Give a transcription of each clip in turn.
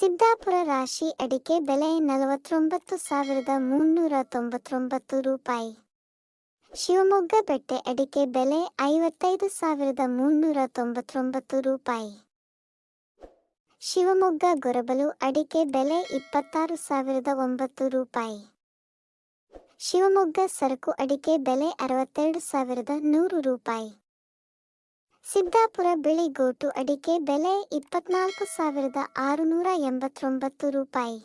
ಸಿದ್ದಾಪುರ ರಾಶಿ ಅಡಿಕೆ ಬೆಲೆ ನಲವತ್ತೊಂಬತ್ತು ಸಾವಿರದ ಮುನ್ನೂರ ತೊಂಬತ್ತೊಂಬತ್ತು ರೂಪಾಯಿ. ಶಿವಮೊಗ್ಗ ಬೆಟ್ಟೆ ಅಡಿಕೆ ಬೆಲೆ ಐವತ್ತೈದು ಸಾವಿರದ ಮುನ್ನೂರ ತೊಂಬತ್ತೊಂಬತ್ತು ರೂಪಾಯಿ. ಶಿವಮೊಗ್ಗ ಗೊರಬಲು ಅಡಿಕೆ ಬೆಲೆ ಇಪ್ಪತ್ತಾರು ಸಾವಿರದ ಒಂಬತ್ತು ರೂಪಾಯಿ. ಶಿವಮೊಗ್ಗ ಸರಕು ಅಡಿಕೆ ಬೆಲೆ ಅರವತ್ತೆರಡು ಸಾವಿರದ ನೂರು ರೂಪಾಯಿ. ಸಿದ್ದಾಪುರ ಬಿಳಿ ಗೋಟು ಅಡಿಕೆ ಬೆಲೆ ಇಪ್ಪತ್ನಾಲ್ಕು ಸಾವಿರದ ಆರುನೂರ ಎಂಬತ್ತೊಂಬತ್ತು ರೂಪಾಯಿ.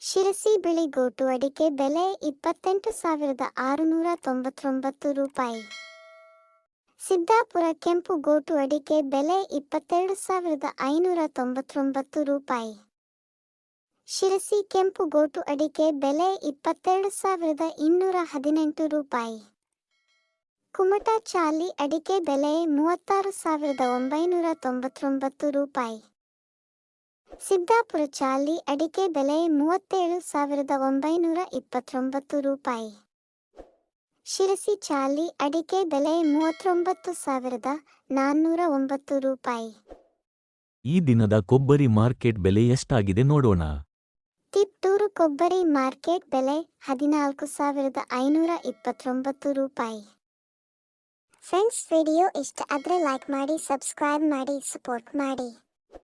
ಶಿರಸಿ ಬಿಳಿಗೋಟು ಅಡಿಕೆ ಬೆಲೆ ಇಪ್ಪತ್ತೆಂಟು ಸಾವಿರದ ಆರುನೂರ ತೊಂಬತ್ತೊಂಬತ್ತು ರೂಪಾಯಿ. ಸಿದ್ದಾಪುರ ಕೆಂಪು ಗೋಟು ಅಡಿಕೆ ಬೆಲೆ ಇಪ್ಪತ್ತೆರಡು ಸಾವಿರದ ಐನೂರ ತೊಂಬತ್ತೊಂಬತ್ತು ರೂಪಾಯಿ. ಶಿರಸಿ ಕೆಂಪು ಗೋಟು ಅಡಿಕೆ ಬೆಲೆ ಇಪ್ಪತ್ತೆರಡು ಸಾವಿರದ ಇನ್ನೂರ ಹದಿನೆಂಟು ರೂಪಾಯಿ. ಕುಮಟ ಚಾಲಿ ಅಡಿಕೆ ಬೆಲೆ ಮೂವತ್ತಾರು ಸಾವಿರದ ಒಂಬೈನೂರ ತೊಂಬತ್ತೊಂಬತ್ತು ರೂಪಾಯಿ. ಸಿದ್ದಾಪುರ ಚಾಲಿ ಅಡಿಕೆ ಬೆಲೆ ಮೂವತ್ತೇಳು ಸಾವಿರದ ಒಂಬೈನೂರ ಇಪ್ಪತ್ತೊಂಬತ್ತು ರೂಪಾಯಿ. ಶಿರಸಿ ಚಾಲಿ ಅಡಿಕೆ ಬೆಲೆ ಮೂವತ್ತೊಂಬತ್ತು ಸಾವಿರದ ನಾನ್ನೂರ ಒಂಬತ್ತು ರೂಪಾಯಿ. ಈ ದಿನದ ಕೊಬ್ಬರಿ ಮಾರ್ಕೆಟ್ ಬೆಲೆ ಎಷ್ಟಾಗಿದೆ ನೋಡೋಣ. ತಿಪ್ಟೂರು ಕೊಬ್ಬರಿ ಮಾರ್ಕೆಟ್ ಬೆಲೆ ಹದಿನಾಲ್ಕು ಸಾವಿರದ ಐನೂರ ಇಪ್ಪತ್ತೊಂಬತ್ತು ರೂಪಾಯಿ. ಫ್ರೆಂಡ್ಸ್ ವಿಡಿಯೋ ಇಷ್ಟ ಆದರೆ ಲೈಕ್ ಮಾಡಿ ಸಬ್ಸ್ಕ್ರೈಬ್ ಮಾಡಿ ಸಪೋರ್ಟ್ ಮಾಡಿ